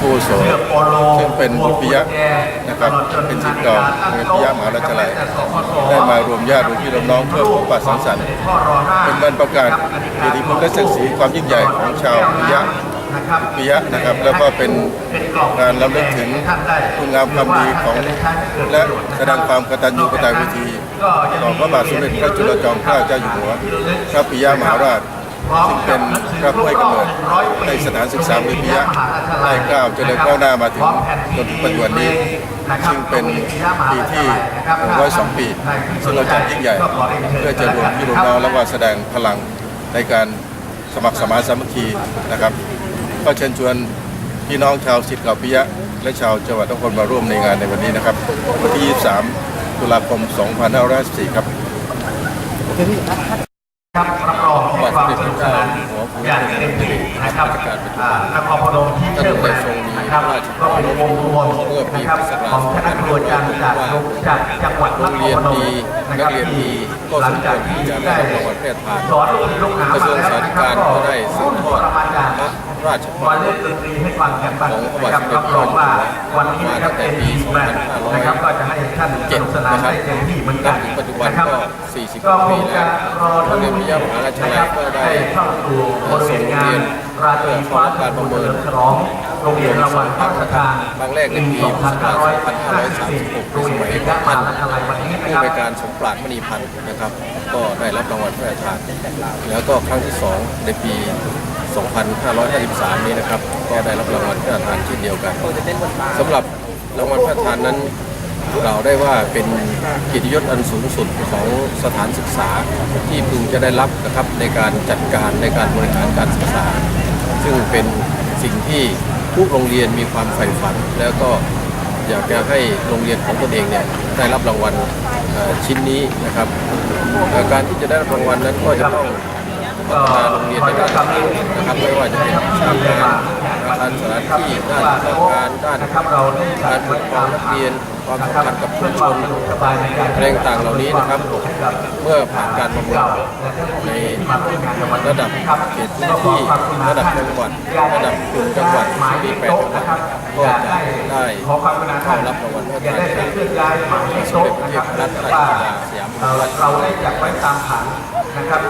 ผู้อาวุโสซึ่งเป็นบุตรปิยะนะครับเป็นศิษย์เก่าโรงเรียนปิยะมหาวิทยาลัยได้มารวมญาติรวมพี่รวมน้องเพื่อพบปะสังสรรค์เป็นวันประกาศเกียรติคุณและศักดิ์ศรีความยิ่งใหญ่ของชาวปิยะปิยะนะครับแล้วก็เป็นการรำลึกถึงคุณงามความดีของและแสดงความกตัญญูกตเวทีต่อพระบาทสมเด็จพระจุลจอมเกล้าเจ้าอยู่หัวพระปิยะมหาราช ซึ่งเป็นพระผู้ให้กำเนิดในสถานศึกษาวิทยาได้ก้าวเจริญก้าวหน้ามาถึงจนถึงปัจจุบันนี้ ซึ่งเป็นปีที่102ปี ซึ่งเราจัดยิ่งใหญ่ เพื่อจะรวมพี่รวมน้องและว่าแสดงพลังในการสมัครสมานสามัคคีนะครับ ก็เชิญชวนพี่น้องชาวสิทธิ์เก่าปิยะ และชาวจังหวัดนครมาร่วมในงานในวันนี้นะครับ วันที่ 23 ตุลาคม 2554 ครับ ความสนุกสนานอย่างเต็มที่นะครับนครพนมที่เชื่อมแบนะครับก็เป็นวงรวมนะครับของคณะครูอาจารย์จากจากจังหวัดนครพนมนะครับที่หลังจากที่ได้ได้รับรางวัลแพทย์ผ่านสอนลูกหามาแล้วนะครับก็ได้สืบทอดปรมาณการพ ระราชมาเล่นดนตรีให้ฟังกันบ้างนะครับรับรองว่าวันนี้นะครับเป็นอีกแบรนด์นะครับก็จะให้ท่านสนุกสนานได้เต็มที่เหมือนกันปัจจุบันนะครับก็ 40ก็คปีงแล้จะวรอโรท่างนเรียนพิยามหาราชนะคลัรัยบก็ได้ได้เข้าสู่บริเวณงานราตรีฟ้าเฉลิมฉลอง โรงเรียนรางวัลพระราชทานครั้งแรกในปี2556โรงเรียนปิยะมหาวิทยาลัยวันนี้นะผู้ครับในวยการสมปราดมณีพันธ์นะครับ ก็ได้รับรางวัลพระราชทานแล้วก็ครั้งที่ 2 ในปี 2553 นี้นะครับ ก็ได้รับรางวัลพระราชทานเช่นเดียวกันสำหรับรางวัลพระราชทานนั้นกล่าวได้ว่าเป็นเกียรติยศอันสูงสุดของสถานศึกษาที่พึงจะได้รับนะครับในการจัดการในการบริหารการศึกษา ซึ่งเป็นสิ่งที่ ทุกโรงเรียนมีความใฝ่ฝัน แล้วก็อยากจะให้โรงเรียนของตนเองเนี่ยได้รับรางวัลชิ้นนี้นะครับ การที่จะได้รับรางวัลนั้นก็จะต้อง พัฒนาโรงเรียนในด้านต่างๆนะครับไม่ว่าจะเป็นวิการอาคารสถานที่ด้านวิชการด้านเราด้การปกครองนักเรียนความสัมพันธ์กับชุมชนสบายในการอะไรต่างเหล่านี้นะครับ เมื่อผ่านการประเมินในระดับเขตพื้นที่ระดับจังหวัดระดับกลุ่มจังหวัดมีแปดจังหวัดก็จะได้ขอความกรุณาเข้ารับรางวัลพระจะราชได้ทานเคลื่อนย้หมายเลขโต๊ะนะครับว่าเราเราได้จัดไว้ตามผังนะครับ